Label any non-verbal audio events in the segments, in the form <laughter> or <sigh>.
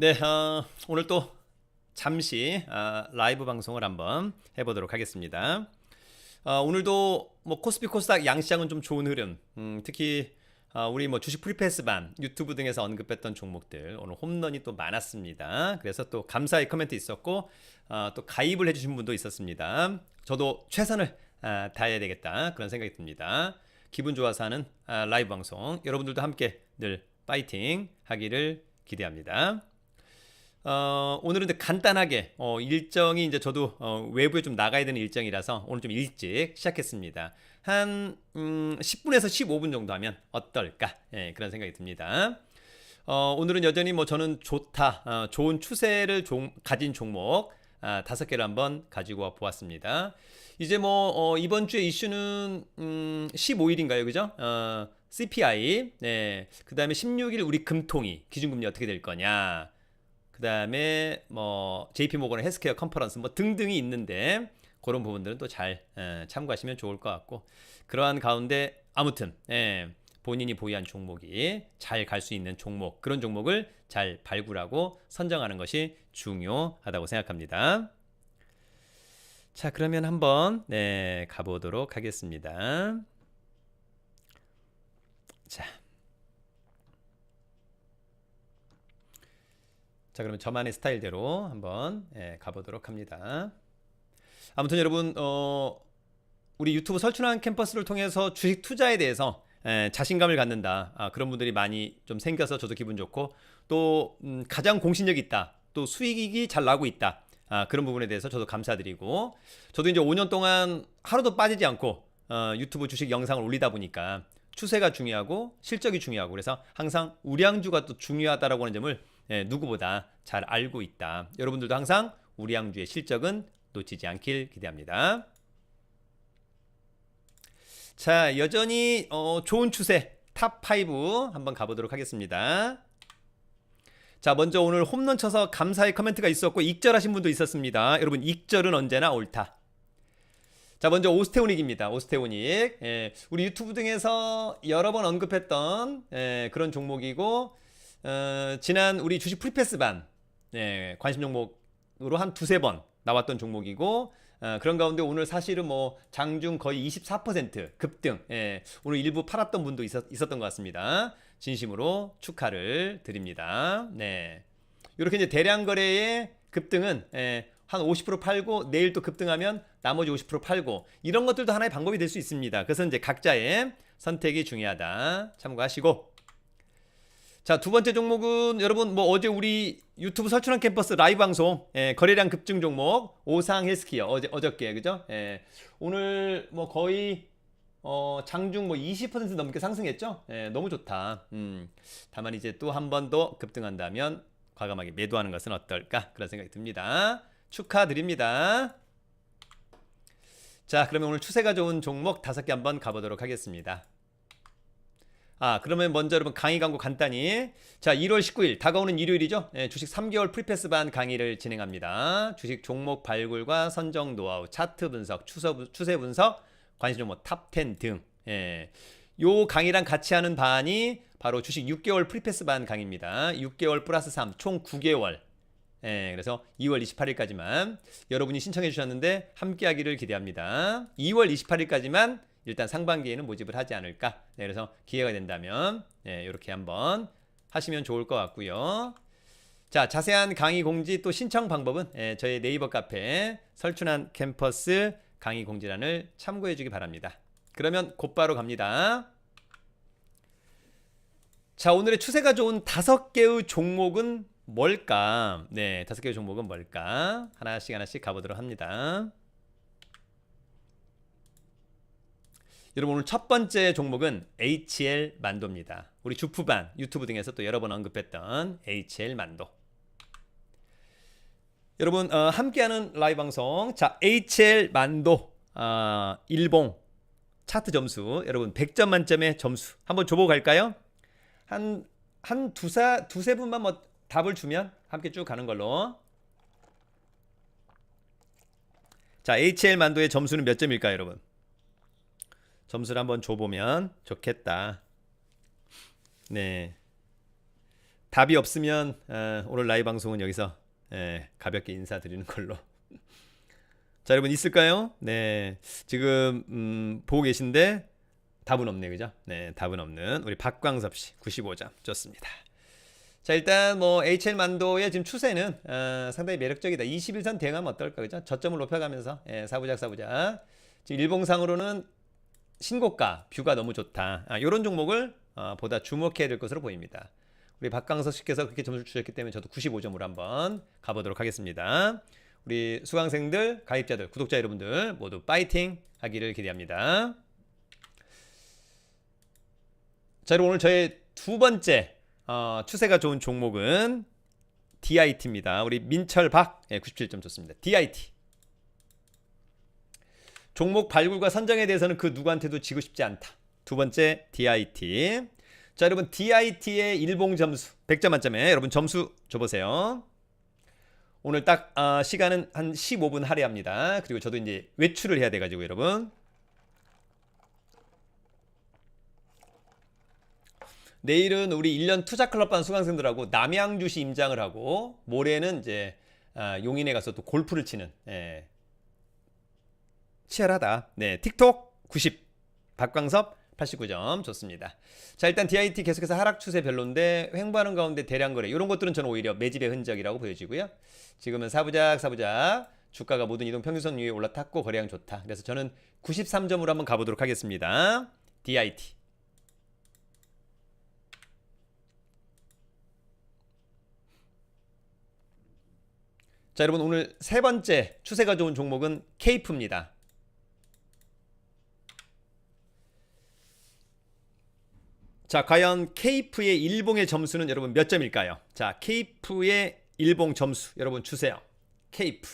네, 어, 오늘 또 잠시 아, 라이브 방송을 한번 해보도록 하겠습니다. 어, 오늘도 뭐 코스피 코스닥 양시장은 좀 좋은 흐름, 음, 특히 아, 우리 뭐 주식 프리패스반 유튜브 등에서 언급했던 종목들 오늘 홈런이 또 많았습니다. 그래서 또 감사의 코멘트 있었고 아, 또 가입을 해주신 분도 있었습니다. 저도 최선을 아, 다해야 되겠다 그런 생각이 듭니다. 기분 좋아서 하는 아, 라이브 방송 여러분들도 함께 늘 파이팅 하기를 기대합니다. 어, 오늘은 간단하게 어, 일정이 이제 저도 어, 외부에 좀 나가야 되는 일정이라서 오늘 좀 일찍 시작했습니다. 한 음, 10분에서 15분 정도 하면 어떨까 예, 그런 생각이 듭니다. 어, 오늘은 여전히 뭐 저는 좋다, 어, 좋은 추세를 종, 가진 종목 아, 다섯 개를 한번 가지고 와 보았습니다. 이제 뭐 어, 이번 주에 이슈는 음, 15일인가요, 그죠? 어, CPI, 네, 그 다음에 16일 우리 금통위 기준금리 어떻게 될 거냐. 그 다음에 뭐 JP 모건의 헬스케어 컨퍼런스 뭐 등등이 있는데 그런 부분들은 또 잘 참고하시면 좋을 것 같고 그러한 가운데 아무튼 예, 본인이 보유한 종목이 잘 갈 수 있는 종목 그런 종목을 잘 발굴하고 선정하는 것이 중요하다고 생각합니다. 자 그러면 한번 네, 가보도록 하겠습니다. 자. 자 그러면 저만의 스타일대로 한번 예, 가보도록 합니다. 아무튼 여러분 어, 우리 유튜브 설춘한 캠퍼스를 통해서 주식 투자에 대해서 예, 자신감을 갖는다. 아, 그런 분들이 많이 좀 생겨서 저도 기분 좋고 또 음, 가장 공신력 있다. 또 수익이 잘 나고 있다. 아, 그런 부분에 대해서 저도 감사드리고 저도 이제 5년 동안 하루도 빠지지 않고 어, 유튜브 주식 영상을 올리다 보니까 추세가 중요하고 실적이 중요하고 그래서 항상 우량주가 또 중요하다라고 하는 점을 예, 누구보다 잘 알고 있다. 여러분들도 항상 우량주의 실적은 놓치지 않길 기대합니다. 자, 여전히 어, 좋은 추세 탑5 한번 가보도록 하겠습니다. 자, 먼저 오늘 홈런 쳐서 감사의 커멘트가 있었고 익절하신 분도 있었습니다. 여러분 익절은 언제나 옳다. 자, 먼저 오스테오닉입니다. 오스테오닉. 예, 우리 유튜브 등에서 여러 번 언급했던 예, 그런 종목이고 어, 지난 우리 주식 프리패스반 예, 관심 종목으로 한 두세 번 나왔던 종목이고 어, 그런 가운데 오늘 사실은 뭐 장중 거의 24% 급등 예, 오늘 일부 팔았던 분도 있었, 있었 던 것 같습니다. 진심으로 축하를 드립니다. 네. 이렇게 이제 대량 거래의 급등은 예, 한 50% 팔고 내일 또 급등하면 나머지 50% 팔고 이런 것들도 하나의 방법이 될 수 있습니다. 그래서 이제 각자의 선택이 중요하다. 참고하시고 자, 두 번째 종목은 여러분 뭐 어제 우리 유튜브 설춘한 캠퍼스 라이브 방송 예, 거래량 급증 종목 오상 헬스키어 어제 어저께 그죠? 예, 오늘 뭐 거의 어, 장중 뭐 20% 넘게 상승했죠? 예, 너무 좋다. 음, 다만 이제 또 한 번 더 급등한다면 과감하게 매도하는 것은 어떨까? 그런 생각이 듭니다. 축하드립니다. 자, 그러면 오늘 추세가 좋은 종목 다섯 개 한번 가보도록 하겠습니다. 아, 그러면 먼저 여러분 강의 광고 간단히. 자, 1월 19일 다가오는 일요일이죠. 예, 주식 3개월 프리패스 반 강의를 진행합니다. 주식 종목 발굴과 선정 노하우, 차트 분석, 추서, 추세 분석, 관심 종목 탑10 등. 예. 요 강의랑 같이 하는 반이 바로 주식 6개월 프리패스 반 강의입니다. 6개월 플러스 3, 총 9개월. 예, 그래서 2월 28일까지만 여러분이 신청해 주셨는데 함께 하기를 기대합니다. 2월 28일까지만 일단 상반기에는 모집을 하지 않을까. 네, 그래서 기회가 된다면 네, 이렇게 한번 하시면 좋을 것 같고요. 자, 자세한 강의 공지 또 신청 방법은 예, 저희 네이버 카페 설춘한 캠퍼스 강의 공지란을 참고해 주기 바랍니다. 그러면 곧바로 갑니다. 자, 오늘의 추세가 좋은 다섯 개의 종목은 뭘까? 네, 다섯 개의 종목은 뭘까? 하나씩 하나씩 가보도록 합니다. 여러분 오늘 첫 번째 종목은 HL 만도입니다. 우리 주프반 유튜브 등에서 또 여러 번 언급했던 HL 만도. 여러분 어, 함께하는 라이브 방송 자 HL 만도 어, 일봉 차트 점수 여러분 100점 만점의 점수 한번 줘보고 갈까요? 한 한 두사 두세 분만 뭐 답을 주면 함께 쭉 가는 걸로. 자 HL 만도의 점수는 몇 점일까요, 여러분? 점수를 한번 줘보면 좋겠다. 네. 답이 없으면 어, 오늘 라이브 방송은 여기서 예, 가볍게 인사드리는 걸로. <laughs> 자 여러분 있을까요? 네 지금 음, 보고 계신데 답은 없네 그죠? 네 답은 없는 우리 박광섭 씨 95점 좋습니다. 자 일단 뭐 HL 만도의 지금 추세는 어, 상당히 매력적이다. 21선 대응하면 어떨까 그죠? 저점을 높여가면서 예, 사부작 사부작 지금 일봉상으로는 신고가 뷰가 너무 좋다. 아, 이런 종목을 어, 보다 주목해야 될 것으로 보입니다. 우리 박강석 씨께서 그렇게 점수를 주셨기 때문에 저도 95점으로 한번 가보도록 하겠습니다. 우리 수강생들, 가입자들, 구독자 여러분들 모두 파이팅 하기를 기대합니다. 자, 여러분 오늘 저의 두 번째 어, 추세가 좋은 종목은 DIT입니다. 우리 민철 박 예, 97점 좋습니다. DIT. 종목 발굴과 선정에 대해서는 그 누구한테도 지고 싶지 않다. 두 번째 DIT. 자, 여러분 DIT의 일봉 점수 100점 만점에 여러분 점수 줘보세요. 오늘 딱 아, 시간은 한 15분 할애합니다. 그리고 저도 이제 외출을 해야 돼가지고 여러분 내일은 우리 1년 투자 클럽반 수강생들하고 남양주시 임장을 하고 모레는 이제 아, 용인에 가서 또 골프를 치는 예. 치열하다. 네, 틱톡 90 박광섭 89점 좋습니다. 자 일단 DIT 계속해서 하락 추세 별론데 횡보하는 가운데 대량 거래 이런 것들은 저는 오히려 매집의 흔적이라고 보여지고요. 지금은 사부작 사부작 주가가 모든 이동 평균선 위에 올라탔고 거래량 좋다. 그래서 저는 93점으로 한번 가보도록 하겠습니다. DIT. 자 여러분 오늘 세 번째 추세가 좋은 종목은 케이프입니다. 자, 과연 케이프의 일봉의 점수는 여러분 몇 점일까요? 자, 케이프의 일봉 점수 여러분 주세요. 케이프.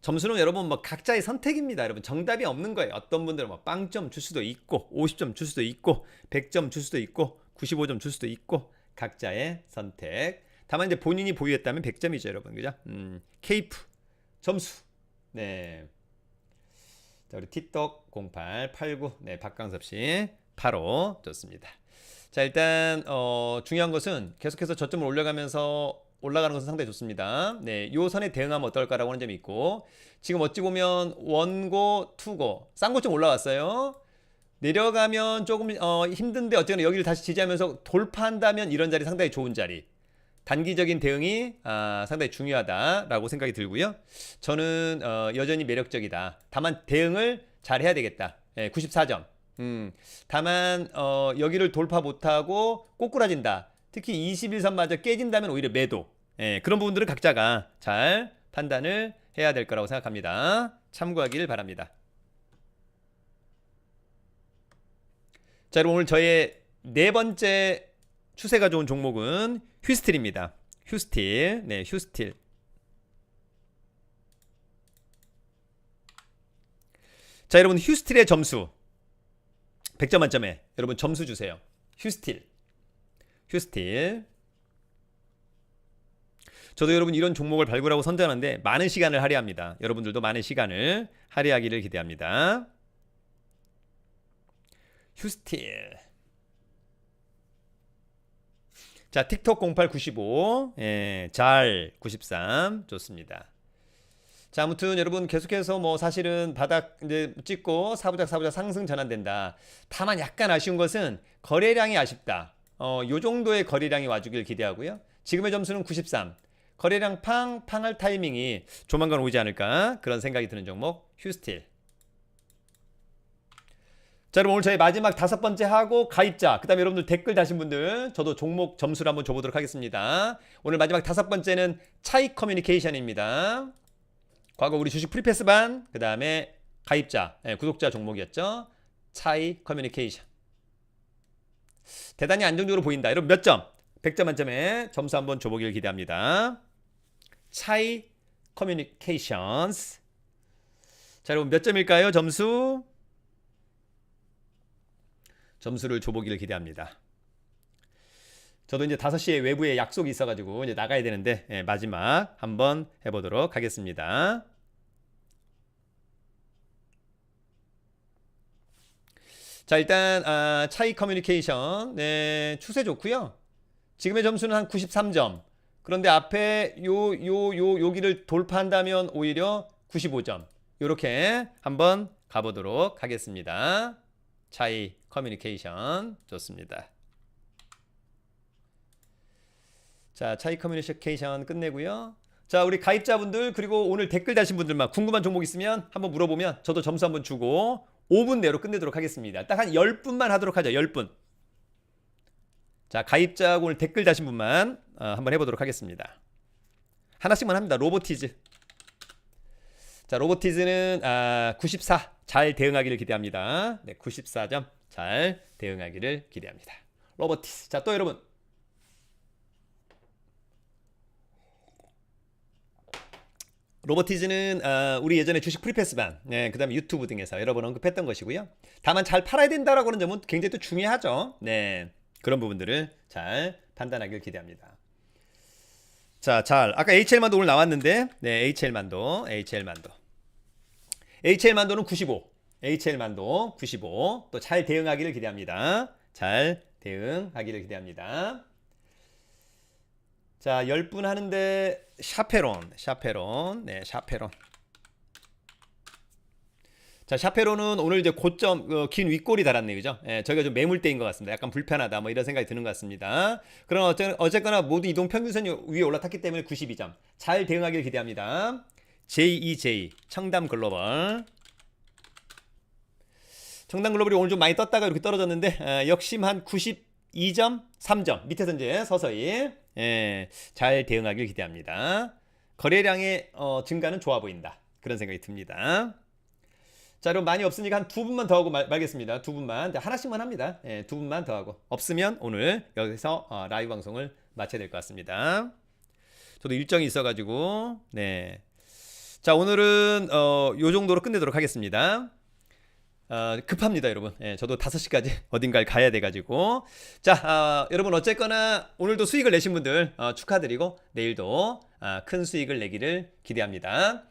점수는 여러분 뭐 각자의 선택입니다. 여러분 정답이 없는 거예요. 어떤 분들은 뭐 빵점 줄 수도 있고 50점 줄 수도 있고 100점 줄 수도 있고 95점 줄 수도 있고 각자의 선택. 다만 이제 본인이 보유했다면 100점이죠, 여러분. 그죠? 음, 케이프 점수. 네. 자, 우리 티떡 0889. 네, 박강섭 씨. 85. 좋습니다. 자, 일단 어, 중요한 것은 계속해서 저점을 올려가면서 올라가는 것은 상당히 좋습니다. 네, 요 선에 대응하면 어떨까라고 하는 점이 있고 지금 어찌 보면 원고, 투고, 쌍고 좀 올라왔어요. 내려가면 조금 어, 힘든데 어쨌거나 여기를 다시 지지하면서 돌파한다면 이런 자리 상당히 좋은 자리. 단기적인 대응이 아, 상당히 중요하다라고 생각이 들고요. 저는 어, 여전히 매력적이다. 다만 대응을 잘 해야 되겠다. 예, 94점. 음, 다만 어, 여기를 돌파 못하고 꼬꾸라진다. 특히 21선마저 깨진다면 오히려 매도. 예, 그런 부분들은 각자가 잘 판단을 해야 될 거라고 생각합니다. 참고하기를 바랍니다. 자, 여러분 오늘 저의 네 번째 추세가 좋은 종목은 휴스틸입니다. 휴스틸. 네, 휴스틸. 자, 여러분 휴스틸의 점수 100점 만점에 여러분 점수 주세요. 휴스틸. 휴스틸. 저도 여러분 이런 종목을 발굴하고 선정하는데 많은 시간을 할애합니다. 여러분들도 많은 시간을 할애하기를 기대합니다. 휴스틸. 자, 틱톡 0895, 예, 잘 93 좋습니다. 자, 아무튼 여러분 계속해서 뭐 사실은 바닥 이제 찍고 사부작 사부작 상승 전환된다. 다만 약간 아쉬운 것은 거래량이 아쉽다. 어, 요 정도의 거래량이 와주길 기대하고요. 지금의 점수는 93. 거래량 팡, 팡할 타이밍이 조만간 오지 않을까 그런 생각이 드는 종목 휴스틸. 자, 여러분 오늘 저희 마지막 다섯 번째 하고 가입자, 그 다음에 여러분들 댓글 다신 분들 저도 종목 점수를 한번 줘보도록 하겠습니다. 오늘 마지막 다섯 번째는 차이 커뮤니케이션입니다. 과거 우리 주식 프리패스반, 그 다음에 가입자, 예, 구독자 종목이었죠. 차이 커뮤니케이션. 대단히 안정적으로 보인다. 여러분 몇 점? 100점 만점에 점수 한번 줘보길 기대합니다. 차이 커뮤니케이션스. 자, 여러분 몇 점일까요? 점수? 점수를 줘보기를 기대합니다. 저도 이제 5시에 외부에 약속이 있어가지고 이제 나가야 되는데 예, 마지막 한번 해보도록 하겠습니다. 자 일단 아, 차이 커뮤니케이션 네, 추세 좋고요. 지금의 점수는 한 93점. 그런데 앞에 요 요 요 여기를 돌파한다면 오히려 95점. 요렇게 한번 가보도록 하겠습니다. 차이 커뮤니케이션 좋습니다. 자, 차이 커뮤니케이션 끝내고요. 자, 우리 가입자분들 그리고 오늘 댓글 다신 분들만 궁금한 종목 있으면 한번 물어보면 저도 점수 한번 주고 5분 내로 끝내도록 하겠습니다. 딱 한 10분만 하도록 하죠. 10분. 자, 가입자하고 오늘 댓글 다신 분만 어, 한번 해보도록 하겠습니다. 하나씩만 합니다. 로보티즈. 자, 로보티즈는 아, 94. 잘 대응하기를 기대합니다. 네, 94점. 잘 대응하기를 기대합니다. 로보티즈. 자, 또 여러분. 로보티즈는 아, 우리 예전에 주식 프리패스반, 네, 그다음에 유튜브 등에서 여러 번 언급했던 것이고요. 다만 잘 팔아야 된다라고 하는 점은 굉장히 또 중요하죠. 네, 그런 부분들을 잘 판단하길 기대합니다. 자, 잘 아까 HL만도 오늘 나왔는데, 네, HL만도, HL만도, HL만도는 95, HL만도 95, 또 잘 대응하기를 기대합니다. 잘 대응하기를 기대합니다. 자, 10분 하는데 샤페론, 샤페론. 네, 샤페론. 자, 샤페론은 오늘 이제 고점 어, 긴 윗골이 달았네요. 그죠? 예, 저희가 좀 매물대인 것 같습니다. 약간 불편하다. 뭐 이런 생각이 드는 것 같습니다. 그럼 어쨌, 어쨌거나 모두 이동 평균선 위에 올라탔기 때문에 92점. 잘 대응하길 기대합니다. JEJ 청담 글로벌. 청담 글로벌이 오늘 좀 많이 떴다가 이렇게 떨어졌는데 어, 역시 한 92점 3점 밑에서 이제 서서히 예, 잘 대응하길 기대합니다. 거래량의 어, 증가는 좋아 보인다. 그런 생각이 듭니다. 자, 여러분 많이 없으니까 한 두 분만 더 하고 말, 말겠습니다. 두 분만. 네, 하나씩만 합니다. 예, 두 분만 더 하고. 없으면 오늘 여기서 어, 라이브 방송을 마쳐야 될 것 같습니다. 저도 일정이 있어가지고, 네. 자, 오늘은 어, 요 정도로 끝내도록 하겠습니다. 어, 급합니다, 여러분. 예, 저도 5시까지 <laughs> 어딘가를 가야 돼가지고. 자, 어, 여러분, 어쨌거나 오늘도 수익을 내신 분들 어, 축하드리고, 내일도 아, 큰 수익을 내기를 기대합니다.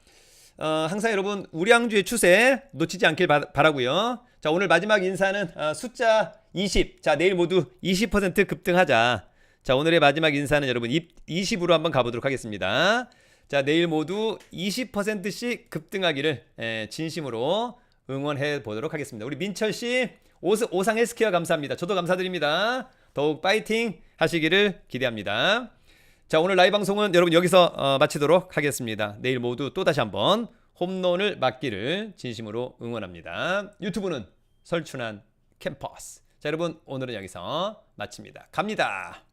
어, 항상 여러분, 우량주의 추세 놓치지 않길 바, 바라고요 자, 오늘 마지막 인사는 어, 숫자 20. 자, 내일 모두 20% 급등하자. 자, 오늘의 마지막 인사는 여러분 20으로 한번 가보도록 하겠습니다. 자, 내일 모두 20%씩 급등하기를 예, 진심으로 응원해 보도록 하겠습니다. 우리 민철 씨 오상 헬스케어 감사합니다. 저도 감사드립니다. 더욱 파이팅 하시기를 기대합니다. 자 오늘 라이브 방송은 여러분 여기서 어, 마치도록 하겠습니다. 내일 모두 또 다시 한번 홈런을 맞기를 진심으로 응원합니다. 유튜브는 설춘한 캠퍼스. 자 여러분 오늘은 여기서 마칩니다. 갑니다.